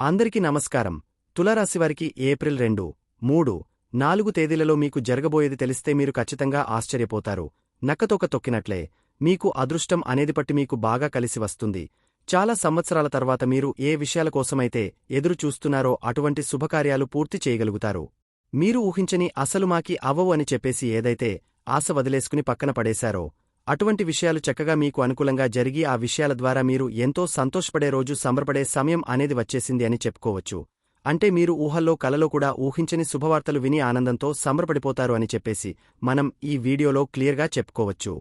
అందరికీ నమస్కారం. తులారాశివారికి ఏప్రిల్ రెండు మూడు నాలుగు తేదీలలో మీకు జరగబోయేది తెలిస్తే మీరు ఖచ్చితంగా ఆశ్చర్యపోతారు. నక్కతోక తొక్కినట్లే మీకు అదృష్టం అనేది పట్టి మీకు బాగా కలిసి వస్తుంది. చాలా సంవత్సరాల తర్వాత మీరు ఏ విషయాల కోసమైతే ఎదురు చూస్తున్నారో అటువంటి శుభకార్యాలు పూర్తి చేయగలుగుతారు. మీరు ఊహించని అసలు మాకి అవ్వవు అని చెప్పేసి ఏదైతే ఆశ వదిలేసుకుని పక్కన పడేశారో అటువంటి విషయాలు చక్కగా మీకు అనుకూలంగా జరిగి ఆ విషయాల ద్వారా మీరు ఎంతో సంతోషపడే రోజు సంబరపడే సమయం అనేది వచ్చేసింది అని చెప్పుకోవచ్చు. అంటే మీరు ఊహల్లో కలలో కూడా ఊహించని శుభవార్తలు విని ఆనందంతో సంబరపడిపోతారు అని చెప్పేసి మనం ఈ వీడియోలో క్లియర్గా చెప్పుకోవచ్చు.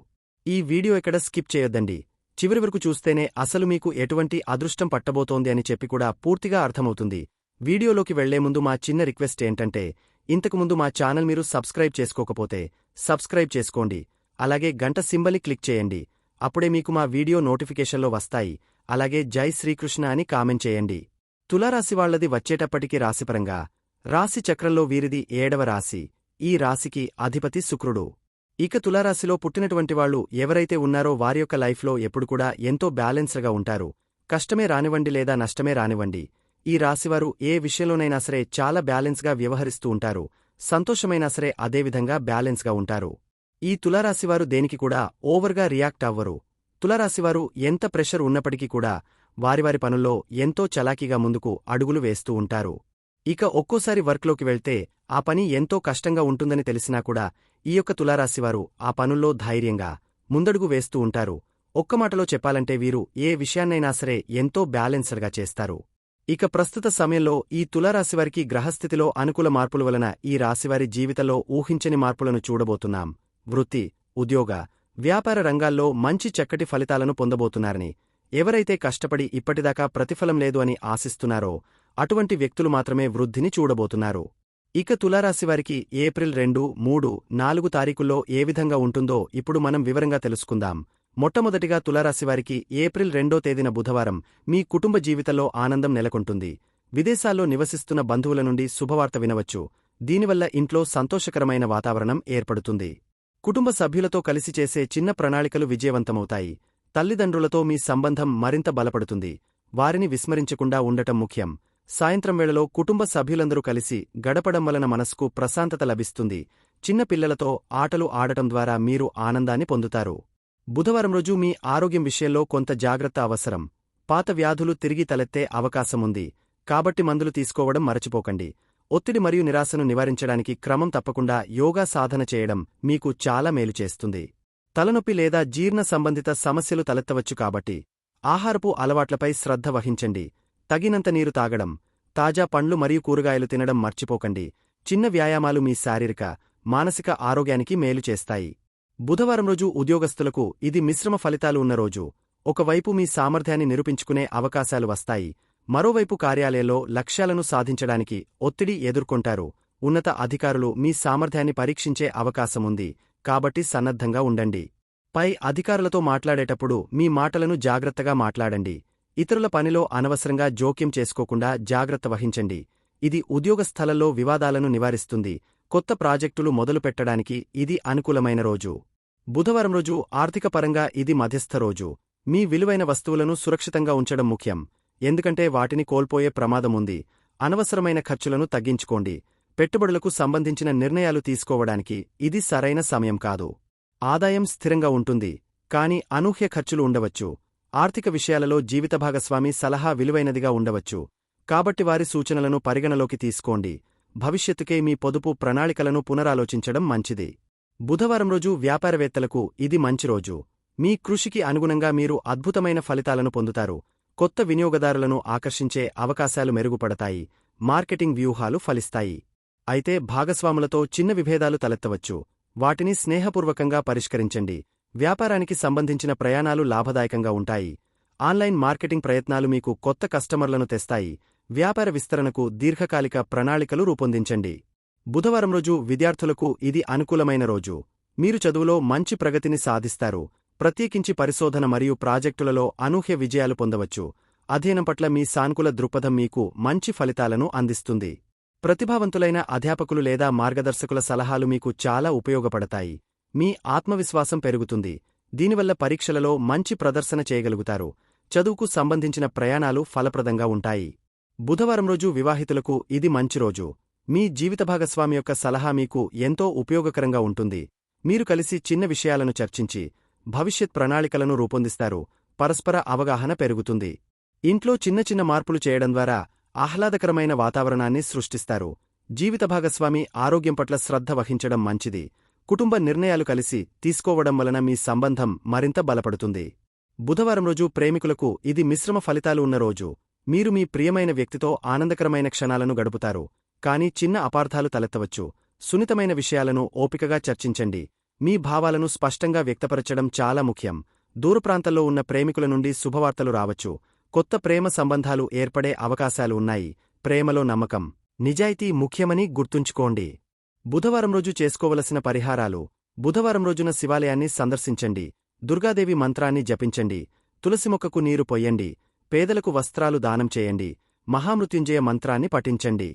ఈ వీడియో ఇక్కడ స్కిప్ చేయొద్దండి. చివరి వరకు చూస్తేనే అసలు మీకు ఎటువంటి అదృష్టం పట్టబోతోంది అని చెప్పి కూడా పూర్తిగా అర్థమవుతుంది. వీడియోలోకి వెళ్ళే ముందు మా చిన్న రిక్వెస్ట్ ఏంటంటే ఇంతకుముందు మా ఛానల్ మీరు సబ్స్క్రైబ్ చేసుకోకపోతే సబ్స్క్రైబ్ చేసుకోండి. అలాగే గంట సింబలి క్లిక్ చేయండి. అప్పుడే మీకు మా వీడియో నోటిఫికేషన్లో వస్తాయి. అలాగే జై శ్రీకృష్ణ అని కామెంట్ చేయండి. తులారాశి వచ్చేటప్పటికీ వచ్చేటప్పటికి రాశిపరంగా. రాశి చక్రంలో వీరిది ఏడవ రాశి. ఈ రాశికి అధిపతి శుక్రుడు. ఇక తులారాశిలో పుట్టినటువంటి వాళ్ళు ఎవరైతే ఉన్నారో వారి యొక్క లైఫ్లో ఎప్పుడు కూడా ఎంతో బ్యాలెన్స్డ్గా ఉంటారు. కష్టమే రానివ్వండి లేదా నష్టమే రానివ్వండి. ఈ రాశివారు ఏ విషయంలోనైనా సరే చాలా బ్యాలెన్స్గా వ్యవహరిస్తూ ఉంటారు. సంతోషమైనా సరే అదేవిధంగా బ్యాలెన్స్గా ఉంటారు. ఈ తులారాశివారు దేనికి కూడా ఓవర్గా రియాక్ట్ అవ్వరు. తులారాశివారు ఎంత ప్రెషర్ ఉన్నప్పటికీ కూడా వారివారి పనుల్లో ఎంతో చలాకీగా ముందుకు అడుగులు వేస్తూ ఉంటారు. ఇక ఒక్కోసారి వర్క్లోకి వెళ్తే ఆ పని ఎంతో కష్టంగా ఉంటుందని తెలిసినా కూడా ఈ యొక్క తులారాశివారు ఆ పనుల్లో ధైర్యంగా ముందడుగు వేస్తూ ఉంటారు. ఒక్క మాటలో చెప్పాలంటే వీరు ఏ విషయాన్నైనా సరే ఎంతో బ్యాలెన్సర్గా చేస్తారు. ఇక ప్రస్తుత సమయంలో ఈ తులారాశివారికి గ్రహస్థితిలో అనుకూల మార్పుల వలన ఈ రాశివారి జీవితంలో ఊహించని మార్పులను చూడబోతున్నాం. వృత్తి ఉద్యోగ వ్యాపార రంగాల్లో మంచి చక్కటి ఫలితాలను పొందబోతున్నారని ఎవరైతే కష్టపడి ఇప్పటిదాకా ప్రతిఫలం లేదు అని ఆశిస్తున్నారో అటువంటి వ్యక్తులు మాత్రమే వృద్ధిని చూడబోతున్నారు. ఇక తులారాశివారికి ఏప్రిల్ రెండు మూడు నాలుగు తారీఖుల్లో ఏ విధంగా ఉంటుందో ఇప్పుడు మనం వివరంగా తెలుసుకుందాం. మొట్టమొదటిగా తులారాశివారికి ఏప్రిల్ రెండో తేదీన బుధవారం మీ కుటుంబ జీవితంలో ఆనందం నెలకొంటుంది. విదేశాల్లో నివసిస్తున్న బంధువుల నుండి శుభవార్త వినవచ్చు. దీనివల్ల ఇంట్లో సంతోషకరమైన వాతావరణం ఏర్పడుతుంది. కుటుంబ సభ్యులతో కలిసి చేసే చిన్న ప్రణాళికలు విజయవంతమవుతాయి. తల్లిదండ్రులతో మీ సంబంధం మరింత బలపడుతుంది. వారిని విస్మరించకుండా ఉండటం ముఖ్యం. సాయంత్రం వేళలో కుటుంబ సభ్యులందరూ కలిసి గడపడం వలన మనస్కు ప్రశాంతత లభిస్తుంది. చిన్న పిల్లలతో ఆటలు ఆడటం ద్వారా మీరు ఆనందాన్ని పొందుతారు. బుధవారం రోజు మీ ఆరోగ్యం విషయంలో కొంత జాగ్రత్త అవసరం. పాత వ్యాధులు తిరిగి తలెత్తే అవకాశముంది. కాబట్టి మందులు తీసుకోవడం మరచిపోకండి. ఒత్తిడి మరియు నిరాశను నివారించడానికి క్రమం తప్పకుండా యోగా సాధన చేయడం మీకు చాలా మేలు చేస్తుంది. తలనొప్పి లేదా జీర్ణ సంబంధిత సమస్యలు తలెత్తవచ్చు కాబట్టి ఆహారపు అలవాట్లపై శ్రద్ధ వహించండి. తగినంత నీరు తాగడం తాజా పండ్లు మరియు కూరగాయలు తినడం మర్చిపోకండి. చిన్న వ్యాయామాలు మీ శారీరక మానసిక ఆరోగ్యానికి మేలు చేస్తాయి. బుధవారం రోజు ఉద్యోగస్తులకు ఇది మిశ్రమ ఫలితాలు ఉన్న రోజు. ఒకవైపు మీ సామర్థ్యాన్ని నిరూపించుకునే అవకాశాలు వస్తాయి. మరోవైపు కార్యాలయంలో లక్ష్యాలను సాధించడానికి ఒత్తిడి ఎదుర్కొంటారు. ఉన్నత అధికారులు మీ సామర్థ్యాన్ని పరీక్షించే అవకాశముంది కాబట్టి సన్నద్ధంగా ఉండండి. పై అధికారులతో మాట్లాడేటప్పుడు మీ మాటలను జాగ్రత్తగా మాట్లాడండి. ఇతరుల పనిలో అనవసరంగా జోక్యం చేసుకోకుండా జాగ్రత్త వహించండి. ఇది ఉద్యోగ స్థలంలో వివాదాలను నివారిస్తుంది. కొత్త ప్రాజెక్టులు మొదలుపెట్టడానికి ఇది అనుకూలమైన రోజు. బుధవారం రోజు ఆర్థికపరంగా ఇది మధ్యస్థ రోజు. మీ విలువైన వస్తువులను సురక్షితంగా ఉంచడం ముఖ్యం. ఎందుకంటే వాటిని కోల్పోయే ప్రమాదముంది. అనవసరమైన ఖర్చులను తగ్గించుకోండి. పెట్టుబడులకు సంబంధించిన నిర్ణయాలు తీసుకోవడానికి ఇది సరైన సమయం కాదు. ఆదాయం స్థిరంగా ఉంటుంది కాని అనూహ్య ఖర్చులు ఉండవచ్చు. ఆర్థిక విషయాలలో జీవిత భాగస్వామి సలహా విలువైనదిగా ఉండవచ్చు. కాబట్టి వారి సూచనలను పరిగణలోకి తీసుకోండి. భవిష్యత్తుకే మీ పొదుపు ప్రణాళికలను పునరాలోచించడం మంచిది. బుధవారం రోజు వ్యాపారవేత్తలకు ఇది మంచి రోజు. మీ కృషికి అనుగుణంగా మీరు అద్భుతమైన ఫలితాలను పొందుతారు. కొత్త వినియోగదారులను ఆకర్షించే అవకాశాలు మెరుగుపడతాయి మార్కెటింగ్ వ్యూహాలు ఫలిస్తాయి. అయితే భాగస్వాములతో చిన్న విభేదాలు తలెత్తవచ్చు. వాటిని స్నేహపూర్వకంగా పరిష్కరించండి. వ్యాపారానికి సంబంధించిన ప్రయాణాలు లాభదాయకంగా ఉంటాయి. ఆన్లైన్ మార్కెటింగ్ ప్రయత్నాలు మీకు కొత్త కస్టమర్లను తెస్తాయి. వ్యాపార విస్తరణకు దీర్ఘకాలిక ప్రణాళికలు రూపొందించండి. బుధవారం రోజు విద్యార్థులకు ఇది అనుకూలమైన రోజు. మీరు చదువులో మంచి ప్రగతిని సాధిస్తారు. ప్రత్యేకించి పరిశోధన మరియు ప్రాజెక్టులలో అనూహ్య విజయాలు పొందవచ్చు. అధ్యయనం పట్ల మీ సానుకూల దృక్పథం మీకు మంచి ఫలితాలను అందిస్తుంది. ప్రతిభావంతులైన అధ్యాపకులు లేదా మార్గదర్శకుల సలహాలు మీకు చాలా ఉపయోగపడతాయి. మీ ఆత్మవిశ్వాసం పెరుగుతుంది. దీనివల్ల పరీక్షలలో మంచి ప్రదర్శన చేయగలుగుతారు. చదువుకు సంబంధించిన ప్రయాణాలు ఫలప్రదంగా ఉంటాయి. బుధవారం రోజు వివాహితులకు ఇది మంచి రోజు. మీ జీవిత భాగస్వామి యొక్క సలహా మీకు ఎంతో ఉపయోగకరంగా ఉంటుంది. మీరు కలిసి చిన్న విషయాలను చర్చించి భవిష్యత్ ప్రణాళికలను రూపొందిస్తారు. పరస్పర అవగాహన పెరుగుతుంది. ఇంట్లో చిన్న చిన్న మార్పులు చేయడం ద్వారా ఆహ్లాదకరమైన వాతావరణాన్ని సృష్టిస్తారు. జీవిత భాగస్వామి ఆరోగ్యం పట్ల శ్రద్ధ వహించడం మంచిది. కుటుంబ నిర్ణయాలు కలిసి తీసుకోవడం వలన మీ సంబంధం మరింత బలపడుతుంది. బుధవారం రోజు ప్రేమికులకు ఇది మిశ్రమ ఫలితాలు ఉన్న రోజు. మీరు మీ ప్రియమైన వ్యక్తితో ఆనందకరమైన క్షణాలను గడుపుతారు. కానీ చిన్న అపార్థాలు తలెత్తవచ్చు. సున్నితమైన విషయాలను ఓపికగా చర్చించండి. మీ భావాలను స్పష్టంగా వ్యక్తపరచడం చాలా ముఖ్యం. దూరప్రాంతంలో ఉన్న ప్రేమికుల నుండి శుభవార్తలు రావచ్చు. కొత్త ప్రేమ సంబంధాలు ఏర్పడే అవకాశాలు ఉన్నాయి. ప్రేమలో నమ్మకం. నిజాయితీ ముఖ్యమని గుర్తుంచుకోండి. బుధవారం రోజు చేసుకోవలసిన పరిహారాలు. బుధవారం రోజున శివాలయాన్ని సందర్శించండి. దుర్గాదేవి మంత్రాన్ని జపించండి. తులసి మొక్కకు నీరు పొయ్యండి. పేదలకు వస్త్రాలు దానం చేయండి. మహామృత్యుంజయ మంత్రాన్ని పఠించండి.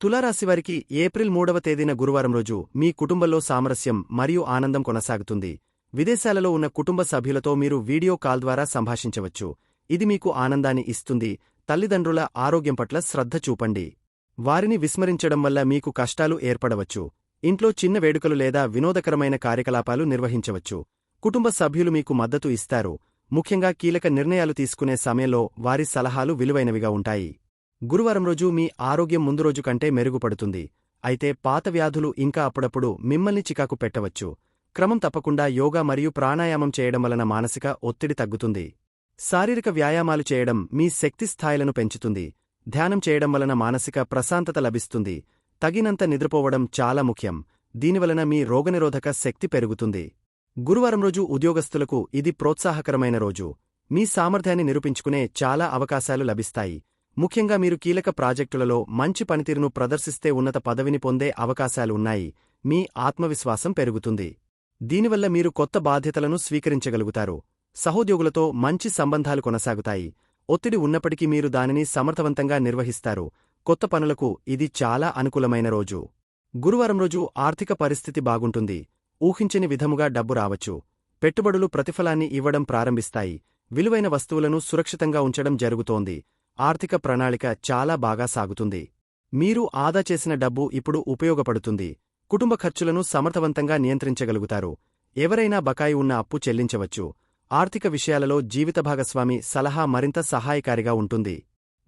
తులారాశివారికి ఏప్రిల్ మూడవ తేదీన గురువారం రోజు మీ కుటుంబంలో సామరస్యం మరియు ఆనందం కొనసాగుతుంది. విదేశాలలో ఉన్న కుటుంబ సభ్యులతో మీరు వీడియో కాల్ ద్వారా సంభాషించవచ్చు. ఇది మీకు ఆనందాన్ని ఇస్తుంది. తల్లిదండ్రుల ఆరోగ్యం పట్ల శ్రద్ధ చూపండి. వారిని విస్మరించడం వల్ల మీకు కష్టాలు ఏర్పడవచ్చు. ఇంట్లో చిన్న వేడుకలు లేదా వినోదకరమైన కార్యకలాపాలు నిర్వహించవచ్చు. కుటుంబ సభ్యులు మీకు మద్దతు ఇస్తారు. ముఖ్యంగా కీలక నిర్ణయాలు తీసుకునే సమయంలో వారి సలహాలు విలువైనవిగా ఉంటాయి. గురువారం రోజు మీ ఆరోగ్యం ముందు రోజు కంటే మెరుగుపడుతుంది. అయితే పాత వ్యాధులు ఇంకా అప్పుడప్పుడు మిమ్మల్ని చికాకు పెట్టవచ్చు. క్రమం తప్పకుండా యోగా మరియు ప్రాణాయామం చేయడం వలన మానసిక ఒత్తిడి తగ్గుతుంది. శారీరక వ్యాయామాలు చేయడం మీ శక్తి స్థాయిలను పెంచుతుంది. ధ్యానం చేయడం వలన మానసిక ప్రశాంతత లభిస్తుంది. తగినంత నిద్రపోవడం చాలా ముఖ్యం. దీనివలన మీ రోగనిరోధక శక్తి పెరుగుతుంది. గురువారం రోజు ఉద్యోగస్తులకు ఇది ప్రోత్సాహకరమైన రోజు. మీ సామర్థ్యాన్ని నిరూపించుకునే చాలా అవకాశాలు లభిస్తాయి. ముఖ్యంగా మీరు కీలక ప్రాజెక్టులలో మంచి పనితీరును ప్రదర్శిస్తే ఉన్నత పదవిని పొందే అవకాశాలు ఉన్నాయి. మీ ఆత్మవిశ్వాసం పెరుగుతుంది. దీనివల్ల మీరు కొత్త బాధ్యతలను స్వీకరించగలుగుతారు. సహోద్యోగులతో మంచి సంబంధాలు కొనసాగుతాయి. ఒత్తిడి ఉన్నప్పటికీ మీరు దానిని సమర్థవంతంగా నిర్వహిస్తారు. కొత్త పనులకు ఇది చాలా అనుకూలమైన రోజు. గురువారం రోజు ఆర్థిక పరిస్థితి బాగుంటుంది. ఊహించని విధముగా డబ్బు రావచ్చు. పెట్టుబడులు ప్రతిఫలాన్ని ఇవ్వడం ప్రారంభిస్తాయి. విలువైన వస్తువులను సురక్షితంగా ఉంచడం జరుగుతోంది. ఆర్థిక ప్రణాళిక చాలా బాగా సాగుతుంది. మీరు ఆదా చేసిన డబ్బు ఇప్పుడు ఉపయోగపడుతుంది. కుటుంబ ఖర్చులను సమర్థవంతంగా నియంత్రించగలుగుతారు. ఎవరైనా బకాయి ఉన్న అప్పు చెల్లించవచ్చు. ఆర్థిక విషయాలలో జీవిత భాగస్వామి సలహా మరింత సహాయకారిగా ఉంటుంది.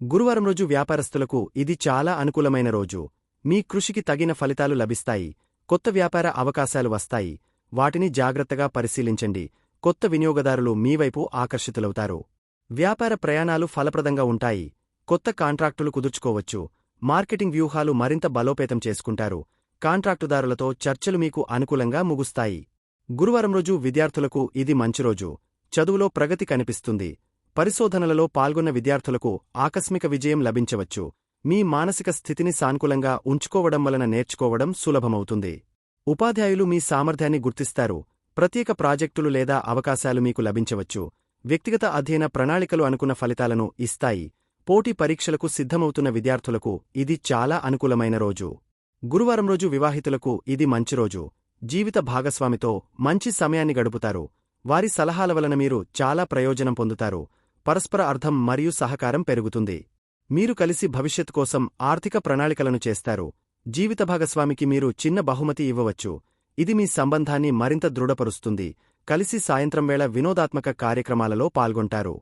గురువారం రోజు వ్యాపారస్తులకు ఇది చాలా అనుకూలమైన రోజు. మీ కృషికి తగిన ఫలితాలు లభిస్తాయి. కొత్త వ్యాపార అవకాశాలు వస్తాయి. వాటిని జాగ్రత్తగా పరిశీలించండి. కొత్త వినియోగదారులు మీవైపు ఆకర్షితులవుతారు. వ్యాపార ప్రయాణాలు ఫలప్రదంగా ఉంటాయి. కొత్త కాంట్రాక్టులు కుదుర్చుకోవచ్చు. మార్కెటింగ్ వ్యూహాలు మరింత బలోపేతం చేసుకుంటారు. కాంట్రాక్టుదారులతో చర్చలు మీకు అనుకూలంగా ముగుస్తాయి. గురువారం రోజు విద్యార్థులకు ఇది మంచి రోజు. చదువులో ప్రగతి కనిపిస్తుంది. పరిశోధనలలో పాల్గొన్న విద్యార్థులకు ఆకస్మిక విజయం లభించవచ్చు. మీ మానసిక స్థితిని సానుకూలంగా ఉంచుకోవడం వలన నేర్చుకోవడం సులభమవుతుంది. ఉపాధ్యాయులు మీ సామర్థ్యాన్ని గుర్తిస్తారు. ప్రత్యేక ప్రాజెక్టులు లేదా అవకాశాలు మీకు లభించవచ్చు. వ్యక్తిగత అధ్యయన ప్రణాళికలు అనుకున్న ఫలితాలను ఇస్తాయి. పోటీ పరీక్షలకు సిద్ధమవుతున్న విద్యార్థులకు ఇది చాలా అనుకూలమైన రోజు. గురువారం రోజు వివాహితులకు ఇది మంచి రోజు. జీవిత భాగస్వామితో మంచి సమయాన్ని గడుపుతారు. వారి సలహాల వలన మీరు చాలా ప్రయోజనం పొందుతారు. పరస్పర అర్థం మరియు సహకారం పెరుగుతుంది. మీరు కలిసి భవిష్యత్ కోసం ఆర్థిక ప్రణాళికలను చేస్తారు. జీవిత భాగస్వామికి మీరు చిన్న బహుమతి ఇవ్వవచ్చు. ఇది మీ సంబంధాన్ని మరింత దృఢపరుస్తుంది. కలిసి సాయంత్రం వేళ వినోదాత్మక కార్యక్రమాలలో పాల్గొంటారు.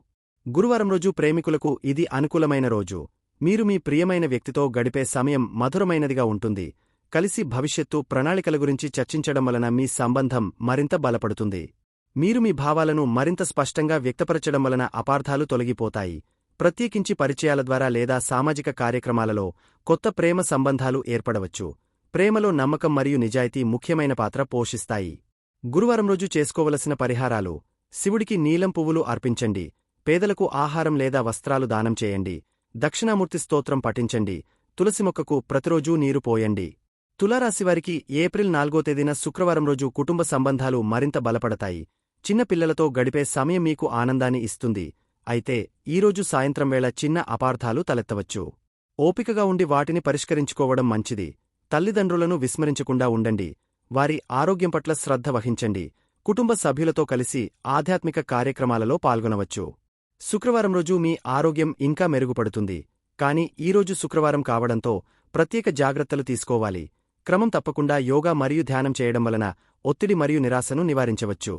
గురువారం రోజు ప్రేమికులకు ఇది అనుకూలమైన రోజు. మీరు మీ ప్రియమైన వ్యక్తితో గడిపే సమయం మధురమైనదిగా ఉంటుంది. కలిసి భవిష్యత్తు ప్రణాళికల గురించి చర్చించడం వలన మీ సంబంధం మరింత బలపడుతుంది. మీరు మీ భావాలను మరింత స్పష్టంగా వ్యక్తపరచడం వలన అపార్థాలు తొలగిపోతాయి. ప్రత్యేకించి పరిచయాల ద్వారా లేదా సామాజిక కార్యక్రమాలలో కొత్త ప్రేమ సంబంధాలు ఏర్పడవచ్చు. ప్రేమలో నమ్మకం మరియు నిజాయితీ ముఖ్యమైన పాత్ర పోషిస్తాయి. గురువారం రోజు చేసుకోవలసిన పరిహారాలు శివుడికి నీలం పువ్వులు అర్పించండి పేదలకు ఆహారం లేదా వస్త్రాలు దానం చేయండి దక్షిణామూర్తి స్తోత్రం పఠించండి తులసి మొక్కకు ప్రతిరోజూ నీరు పోయండి. తులారాశివారికి ఏప్రిల్ నాలుగో తేదీన శుక్రవారం రోజు కుటుంబ సంబంధాలు మరింత బలపడతాయి. చిన్న పిల్లలతో గడిపే సమయం మీకు ఆనందాన్ని ఇస్తుంది. అయితే ఈరోజు సాయంత్రం వేళ చిన్న అపార్థాలు తలెత్తవచ్చు. ఓపికగా ఉండి వాటిని పరిష్కరించుకోవడం మంచిది. తల్లిదండ్రులను విస్మరించకుండా ఉండండి. వారి ఆరోగ్యం పట్ల శ్రద్ధ వహించండి. కుటుంబ సభ్యులతో కలిసి ఆధ్యాత్మిక కార్యక్రమాలలో పాల్గొనవచ్చు. శుక్రవారం రోజు మీ ఆరోగ్యం ఇంకా మెరుగుపడుతుంది. కాని ఈరోజు శుక్రవారం కావడంతో ప్రత్యేక జాగ్రత్తలు తీసుకోవాలి. క్రమం తప్పకుండా యోగా మరియు ధ్యానం చేయడం వలన ఒత్తిడి మరియు నిరాశను నివారించవచ్చు.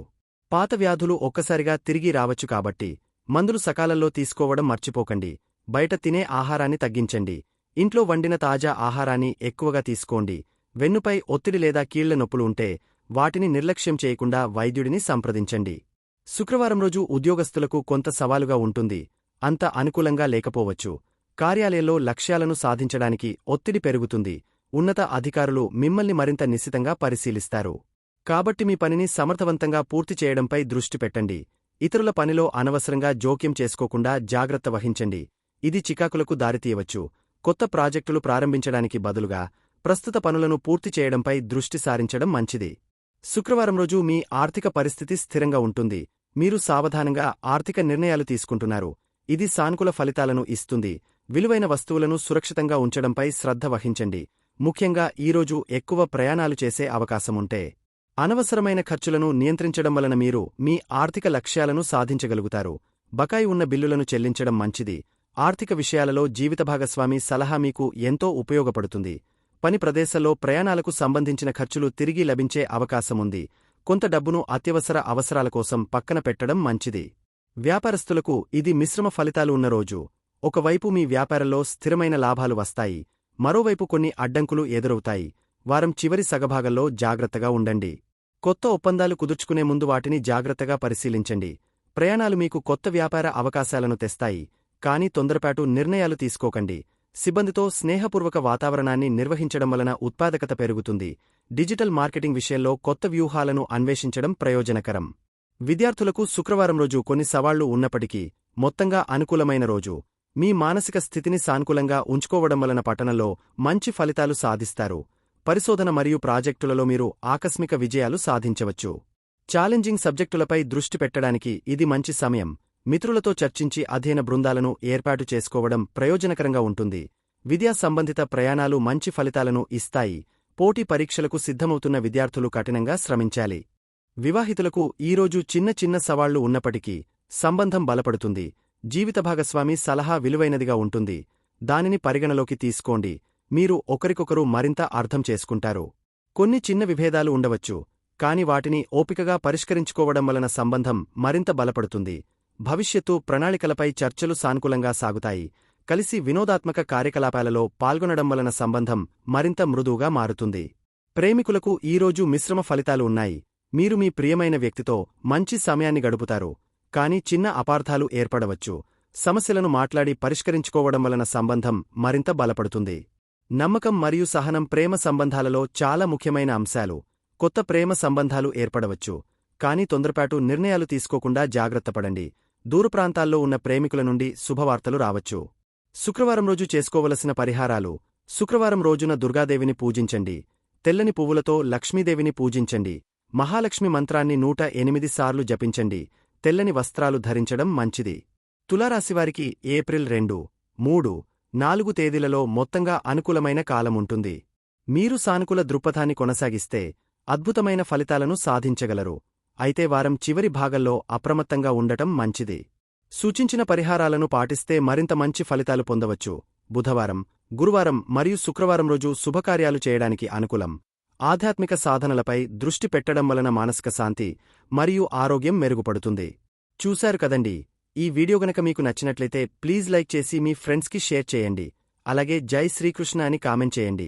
పాత వ్యాధులు ఒక్కసారిగా తిరిగి రావచ్చు కాబట్టి మందులు సకాలంలో తీసుకోవడం మర్చిపోకండి. బయట తినే ఆహారాన్ని తగ్గించండి. ఇంట్లో వండిన తాజా ఆహారాన్ని ఎక్కువగా తీసుకోండి. వెన్నుపై ఒత్తిడి లేదా కీళ్ళ నొప్పులు ఉంటే వాటిని నిర్లక్ష్యం చేయకుండా వైద్యుడిని సంప్రదించండి. శుక్రవారం రోజు ఉద్యోగస్తులకు కొంత సవాలుగా ఉంటుంది అంత అనుకూలంగా లేకపోవచ్చు. కార్యాలయంలో లక్ష్యాలను సాధించడానికి ఒత్తిడి పెరుగుతుంది ఉన్నత అధికారులు మిమ్మల్ని మరింత నిశితంగా పరిశీలిస్తారు. కాబట్టి మీ పనిని సమర్థవంతంగా పూర్తి చేయడంపై దృష్టి పెట్టండి. ఇతరుల పనిలో అనవసరంగా జోక్యం చేసుకోకుండా జాగ్రత్త వహించండి. ఇది చికాకులకు దారితీయవచ్చు. కొత్త ప్రాజెక్టులు ప్రారంభించడానికి బదులుగా ప్రస్తుత పనులను పూర్తి చేయడంపై దృష్టి సారించడం మంచిది. శుక్రవారం రోజు మీ ఆర్థిక పరిస్థితి స్థిరంగా ఉంటుంది. మీరు సావధానంగా ఆర్థిక నిర్ణయాలు తీసుకుంటున్నారు. ఇది సానుకూల ఫలితాలను ఇస్తుంది. విలువైన వస్తువులను సురక్షితంగా ఉంచడంపై శ్రద్ధ వహించండి. ముఖ్యంగా ఈరోజు ఎక్కువ ప్రయాణాలు చేసే అవకాశముంటే అనవసరమైన ఖర్చులను నియంత్రించడం వలన మీరు మీ ఆర్థిక లక్ష్యాలను సాధించగలుగుతారు. బకాయి ఉన్న బిల్లులను చెల్లించడం మంచిది. ఆర్థిక విషయాలలో జీవిత భాగస్వామి సలహా మీకు ఎంతో ఉపయోగపడుతుంది. పని ప్రదేశంలో ప్రయాణాలకు సంబంధించిన ఖర్చులు తిరిగి లభించే అవకాశముంది. కొంత డబ్బును అత్యవసర అవసరాల కోసం పక్కన పెట్టడం మంచిది. వ్యాపారస్తులకు ఇది మిశ్రమ ఫలితాలు ఉన్న రోజు. ఒకవైపు మీ వ్యాపారంలో స్థిరమైన లాభాలు వస్తాయి. మరోవైపు కొన్ని అడ్డంకులు ఎదురవుతాయి. వారం చివరి సగభాగంలో జాగ్రత్తగా ఉండండి. కొత్త ఒప్పందాలు కుదుర్చుకునే ముందు వాటిని జాగ్రత్తగా పరిశీలించండి. ప్రయాణాలు మీకు కొత్త వ్యాపార అవకాశాలను తెస్తాయి. కానీ తొందరపాటు నిర్ణయాలు తీసుకోకండి. సిబ్బందితో స్నేహపూర్వక వాతావరణాన్ని నిర్వహించడం వలన ఉత్పాదకత పెరుగుతుంది. డిజిటల్ మార్కెటింగ్ విషయంలో కొత్త వ్యూహాలను అన్వేషించడం ప్రయోజనకరం. విద్యార్థులకు శుక్రవారం రోజు కొన్ని సవాళ్ళు ఉన్నప్పటికీ మొత్తంగా అనుకూలమైన రోజు. మీ మానసిక స్థితిని సానుకూలంగా ఉంచుకోవడం వలన పఠనంలో మంచి ఫలితాలు సాధిస్తారు. పరిశోధన మరియు ప్రాజెక్టులలో మీరు ఆకస్మిక విజయాలు సాధించవచ్చు. ఛాలెంజింగ్ సబ్జెక్టులపై దృష్టి పెట్టడానికి ఇది మంచి సమయం. మిత్రులతో చర్చించి అధ్యయన బృందాలను ఏర్పాటు చేసుకోవడం ప్రయోజనకరంగా ఉంటుంది. విద్యా సంబంధిత ప్రయాణాలు మంచి ఫలితాలను ఇస్తాయి. పోటీ పరీక్షలకు సిద్ధమవుతున్న విద్యార్థులు కఠినంగా శ్రమించాలి. వివాహితులకు ఈరోజు చిన్న చిన్న సవాళ్ళు ఉన్నప్పటికీ సంబంధం బలపడుతుంది. జీవిత భాగస్వామి సలహా విలువైనదిగా ఉంటుంది. దానిని పరిగణలోకి తీసుకోండి. మీరు ఒకరికొకరు మరింత అర్థం చేసుకుంటారు. కొన్ని చిన్న విభేదాలు ఉండవచ్చు కాని వాటిని ఓపికగా పరిష్కరించుకోవడం వలన సంబంధం మరింత బలపడుతుంది. భవిష్యత్తు ప్రణాళికలపై చర్చలు సానుకూలంగా సాగుతాయి. కలిసి వినోదాత్మక కార్యకలాపాలలో పాల్గొనడం వలన సంబంధం మరింత మృదువుగా మారుతుంది. ప్రేమికులకు ఈరోజు మిశ్రమ ఫలితాలు ఉన్నాయి. మీరు మీ ప్రియమైన వ్యక్తితో మంచి సమయాన్ని గడుపుతారు. కాని చిన్న అపార్థాలు ఏర్పడవచ్చు. సమస్యలను మాట్లాడి పరిష్కరించుకోవడం వలన సంబంధం మరింత బలపడుతుంది. నమ్మకం మరియు సహనం ప్రేమ సంబంధాలలో చాలా ముఖ్యమైన అంశాలు. కొత్త ప్రేమ సంబంధాలు ఏర్పడవచ్చు. కాని తొందరపాటు నిర్ణయాలు తీసుకోకుండా జాగ్రత్తపడండి దూరప్రాంతాల్లో ఉన్న ప్రేమికుల నుండి శుభవార్తలు రావచ్చు. శుక్రవారం రోజు చేసుకోవలసిన పరిహారాలు. శుక్రవారం రోజున దుర్గాదేవిని పూజించండి. తెల్లని పువ్వులతో లక్ష్మీదేవిని పూజించండి. మహాలక్ష్మి మంత్రాన్ని నూట ఎనిమిది సార్లు జపించండి. తెల్లని వస్త్రాలు ధరించడం మంచిది. తులారాశివారికి ఏప్రిల్ రెండు మూడు నాలుగు తేదీలలో మొత్తంగా అనుకూలమైన కాలముంటుంది మీరు సానుకూల దృక్పథాన్ని కొనసాగిస్తే అద్భుతమైన ఫలితాలను సాధించగలరు. అయితే వారం చివరి భాగంలో అప్రమత్తంగా ఉండటం మంచిది. సూచించిన పరిహారాలను పాటిస్తే మరింత మంచి ఫలితాలు పొందవచ్చు. బుధవారం గురువారం మరియు శుక్రవారం రోజు శుభకార్యాలు చేయడానికి అనుకూలం. ఆధ్యాత్మిక సాధనలపై దృష్టి పెట్టడం వలన మానసిక శాంతి మరియు ఆరోగ్యం మెరుగుపడుతుంది. చూశారు కదండి? ఈ వీడియో గనక మీకు నచ్చినట్లయితే ప్లీజ్ లైక్ చేసి మీ ఫ్రెండ్స్కి షేర్ చేయండి. అలాగే జై శ్రీకృష్ణ అని కామెంట్ చేయండి.